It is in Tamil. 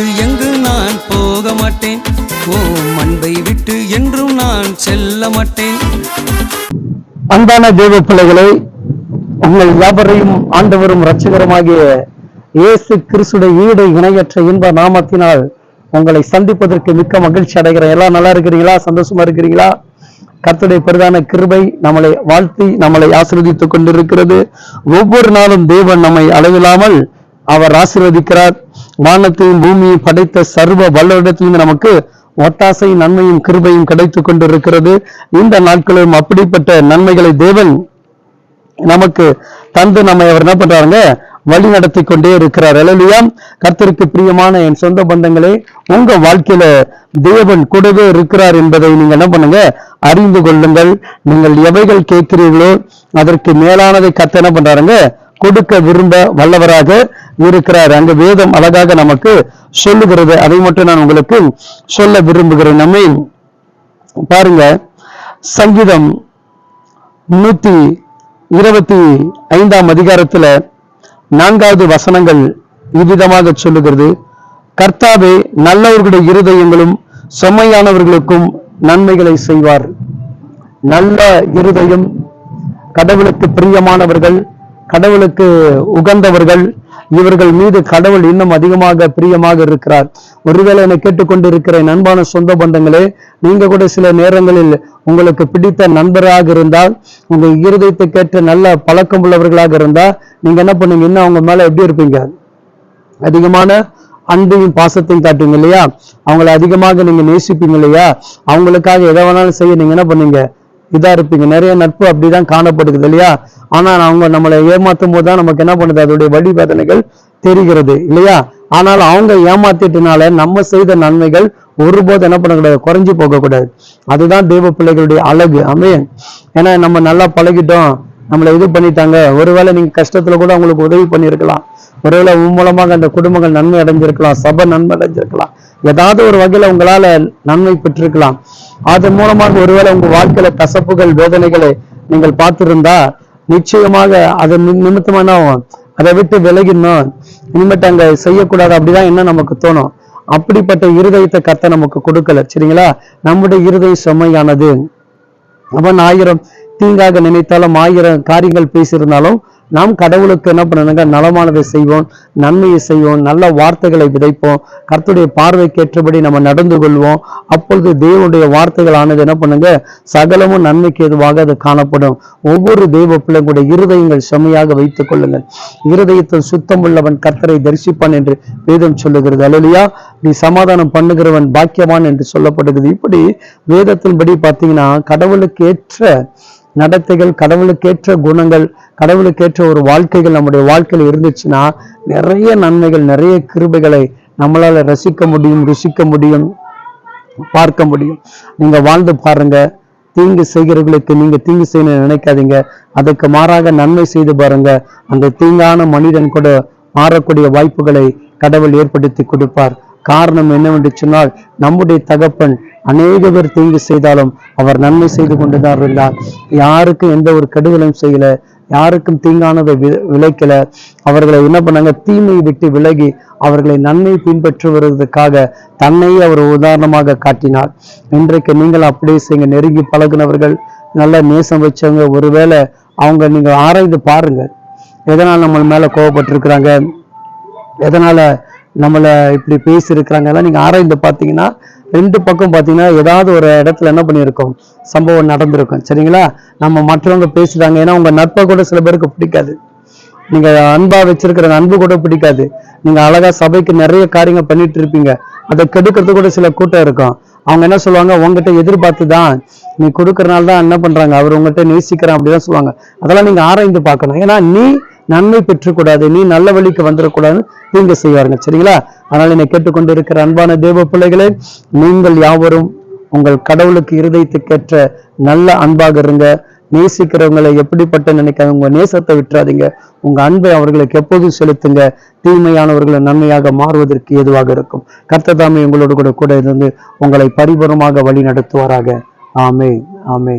விட்டு எங்கு நான் போக மாட்டேன்? ஓ அன்பை விட்டு என்றும் நான் செல்ல மாட்டேன். அன்பான தெய்வ பிள்ளைகளை உங்கள் யாவரையும் ஆண்டவரும் இரட்சகரமாகிய இயேசு கிறிஸ்துடைய ஈடு இணையற்ற இன்ப நாமத்தினால் உங்களை சந்திப்பதற்கு மிக்க மகிழ்ச்சி அடைகிறேன். எல்லாம் நல்லா இருக்கிறீங்களா? சந்தோஷமா இருக்கிறீங்களா? கர்த்தருடைய பெரிதான கிருபை நம்மளை வாழ்த்தி நம்மளை ஆசீர்வதித்துக் கொண்டிருக்கிறது. ஒவ்வொரு நாளும் தேவன் நம்மை அளவில்லாமல் அவர் ஆசீர்வதிக்கிறார். வானத்தையும் பூமியை படைத்த சர்வ வல்லரிடத்திலிருந்து நமக்கு ஒட்டாசையும் நன்மையும் கிருபையும் கிடைத்துக் கொண்டிருக்கிறது. இந்த நாட்களிலும் அப்படிப்பட்ட நன்மைகளை தேவன் நமக்கு தந்து நம்மை அவர் என்ன பண்றாருங்க? வழி நடத்தி கொண்டே இருக்கிறார். அலலியா கர்த்தருக்கு பிரியமான என் சொந்த பந்தங்களே உங்க வாழ்க்கையில தேவன் கூடவே இருக்கிறார் என்பதை நீங்க என்ன பண்ணுங்க? அறிந்து கொள்ளுங்கள். நீங்கள் எவைகள் கேட்கிறீர்களோ அதற்கு மேலானதை கத்த என்ன பண்றாருங்க? கொடுக்க விரும்ப வல்லவராக இருக்கிறார். அங்கு வேதம் அழகாக நமக்கு சொல்லுகிறது. அதை மட்டும் நான் உங்களுக்கு சொல்ல விரும்புகிறேன். நம்மை பாருங்க. சங்கீதம் நூத்தி இருபத்தி ஐந்தாம் அதிகாரத்துல நான்காவது வசனங்கள் இவ்விதமாக சொல்லுகிறது. கர்த்தாவே நல்லவர்களுடைய இருதயங்களும் செம்மையானவர்களுக்கும் நன்மைகளை செய்வார். நல்ல இருதயம் கடவுளுக்கு பிரியமானவர்கள் கடவுளுக்கு உகந்தவர்கள் இவர்கள் மீது கடவுள் இன்னும் அதிகமாக பிரியமாக இருக்கிறார். ஒருவேளை என்னை கேட்டுக்கொண்டிருக்கிற என் அன்பான சொந்த பந்தங்களே நீங்க கூட சில நேரங்களில் உங்களுக்கு பிடித்த நண்பராக இருந்தால் உங்க இருதயத்தை கேட்ட நல்ல பழக்கம் உள்ளவர்களாக இருந்தா நீங்க என்ன பண்ணுங்க இன்னும் அவங்க மேல எப்படி இருப்பீங்க? அதிகமான அன்பையும் பாசத்தையும் காட்டுவீங்க இல்லையா? அவங்கள அதிகமாக நீங்க நேசிப்பீங்க இல்லையா? அவங்களுக்காக எதை வேணாலும் செய்ய நீங்க என்ன பண்ணீங்க இதா இருப்பீங்க. நிறைய நட்பு அப்படிதான் காணப்படுகிறது இல்லையா? ஆனா அவங்க நம்மளை ஏமாத்தும் போது தான் நமக்கு என்ன பண்ணுது? அதோடைய வழி வேதனைகள் தெரிகிறது இல்லையா? ஆனால் அவங்க ஏமாத்திட்டனால நம்ம செய்த நன்மைகள் ஒருபோது என்ன பண்ணக்கூடாது? குறைஞ்சு போகக்கூடாது. அதுதான் தெய்வ பிள்ளைகளுடைய அழகு. அமையன் ஏன்னா நம்ம நல்லா பழகிட்டோம். நம்மளை இது பண்ணிட்டாங்க. ஒருவேளை நீங்க கஷ்டத்துல கூட அவங்களுக்கு உதவி பண்ணியிருக்கலாம். ஒருவேளை உன் மூலமாக அந்த குடும்பங்கள் நன்மை அடைஞ்சிருக்கலாம். சபை நன்மை அடைஞ்சிருக்கலாம். ஏதாவது ஒரு வகையில உங்களால நன்மை பெற்றிருக்கலாம். அதன் மூலமாக ஒருவேளை உங்க வாழ்க்கையில கசப்புகள் வேதனைகளை நீங்கள் பார்த்திருந்தா நிச்சயமாக அது நிமித்தமான அதை விட்டு விலகிடணும். இனிமேட்டு அங்க செய்யக்கூடாது. அப்படிதான் என்ன நமக்கு தோணும். அப்படிப்பட்ட இருதயத்தை கத்த நமக்கு கொடுக்கல. சரிங்களா? நம்முடைய இருதயம் செம்மையானது அவன் ஆயிரம் தீங்காக நினைத்தாலும் ஆயிரம் காரியங்கள் பேசியிருந்தாலும் நாம் கடவுளுக்கு என்ன பண்ணுங்க நலமானதை செய்வோம் நன்மையை செய்வோம் நல்ல வார்த்தைகளை விதைப்போம் கர்த்தருடைய பார்வைக்கேற்றபடி நம்ம நடந்து கொள்வோம். அப்பொழுது தேவனுடைய வார்த்தைகள் ஆனது என்ன பண்ணுங்க? சகலமும் நன்மைக்கு எதுவாக அது காணப்படும். ஒவ்வொரு தெய்வ பிள்ளைங்களுடைய இருதயங்கள் செம்மையாக வைத்துக் கொள்ளுங்கள். இருதயத்தில் சுத்தம் உள்ளவன் கர்த்தரை தரிசிப்பான் என்று வேதம் சொல்லுகிறது. அல்லையா நீ சமாதானம் பண்ணுகிறவன் பாக்கியவான் என்று சொல்லப்படுகிறது. இப்படி வேதத்தின்படி பார்த்தீங்கன்னா கடவுளுக்கு ஏற்ற நடத்தைகள் கடவுளுக்கேற்ற குணங்கள் கடவுளுக்கேற்ற ஒரு வாழ்க்கைகள் நம்முடைய வாழ்க்கையில் இருந்துச்சுன்னா நிறைய நன்மைகள் நிறைய கிருபைகளை நம்மளால ரசிக்க முடியும் ருசிக்க முடியும் பார்க்க முடியும். நீங்க வாழ்ந்து பாருங்க. தீங்கு செய்கிறவர்களுக்கு நீங்க தீங்கு செய்யணும்னு நினைக்காதீங்க. அதுக்கு மாறாக நன்மை செய்து பாருங்க. அந்த தீங்கான மனிதன் கூட மாறக்கூடிய வாய்ப்புகளை கடவுள் ஏற்படுத்தி கொடுப்பார். காரணம் என்னவென்று சொன்னால் நம்முடைய தகப்பன் அநேக பேர் தீங்கு செய்தாலும் அவர் நன்மை செய்து கொண்டுதான் இருந்தார். யாருக்கும் எந்த ஒரு கெடுதலும் செய்யல. யாருக்கும் தீங்கானதை விளைக்கல. அவர்களை என்ன பண்ணாங்க? தீமையை விட்டு விலகி அவர்களை நன்மை பின்பற்றி வருவதற்காக தன்னையே அவர் உதாரணமாக காட்டினார். இன்றைக்கு நீங்கள் அப்படியே செய்யுங்க. நெருங்கி பழகுனவர்கள் நல்ல நேசம் வச்சவங்க ஒருவேளை அவங்க நீங்க ஆராய்ந்து பாருங்க எதனால் நம்ம மேல கோவப்பட்டிருக்கிறாங்க? எதனால நம்மளை இப்படி பேசியிருக்கிறாங்க எல்லாம் நீங்க ஆராய்ந்து பார்த்தீங்கன்னா ரெண்டு பக்கம் பார்த்தீங்கன்னா ஏதாவது ஒரு இடத்துல என்ன பண்ணியிருக்கோம்? சம்பவம் நடந்திருக்கும். சரிங்களா? நம்ம மற்றவங்க பேசுறாங்க. ஏன்னா உங்க நட்பை கூட சில பேருக்கு பிடிக்காது. நீங்க அன்பா வச்சிருக்கிற அன்பு கூட பிடிக்காது. நீங்க அழகா சபைக்கு நிறைய காரியங்கள் பண்ணிட்டு இருப்பீங்க. அதை கெடுக்கிறது கூட சில கூட்டம் இருக்கும். அவங்க என்ன சொல்லுவாங்க? உங்ககிட்ட எதிர்பார்த்து தான் நீ கொடுக்கறனால தான் என்ன பண்றாங்க? அவர் உங்ககிட்ட நேசிக்கிறான் அப்படிதான் சொல்லுவாங்க. அதெல்லாம் நீங்க ஆராய்ந்து பார்க்கணும். ஏன்னா நீ நன்மை பெற்றுக்கூடாது. நீ நல்ல வழிக்கு வந்துடக்கூடாதுன்னு தீங்கு செய்வாருங்க. சரிங்களா? ஆனால் என்னை கேட்டுக்கொண்டு இருக்கிற அன்பான தேவ பிள்ளைகளே நீங்கள் யாவரும் உங்கள் கடவுளுக்கு இருதயத்துக்கேற்ற நல்ல அன்பாக இருங்க. நேசிக்கிறவங்களை எப்படிப்பட்ட நினைக்காத உங்க நேசத்தை விட்டுறாதீங்க. உங்க அன்பை அவர்களுக்கு எப்போதும் செலுத்துங்க. தீமையானவர்களை நன்மையாக மாறுவதற்கு ஏதுவாக இருக்கும். கர்த்ததாமே உங்களோடு கூட கூட இருந்து உங்களை பரிபூர்ணமாக வழி நடத்துவாராக ஆமே ஆமே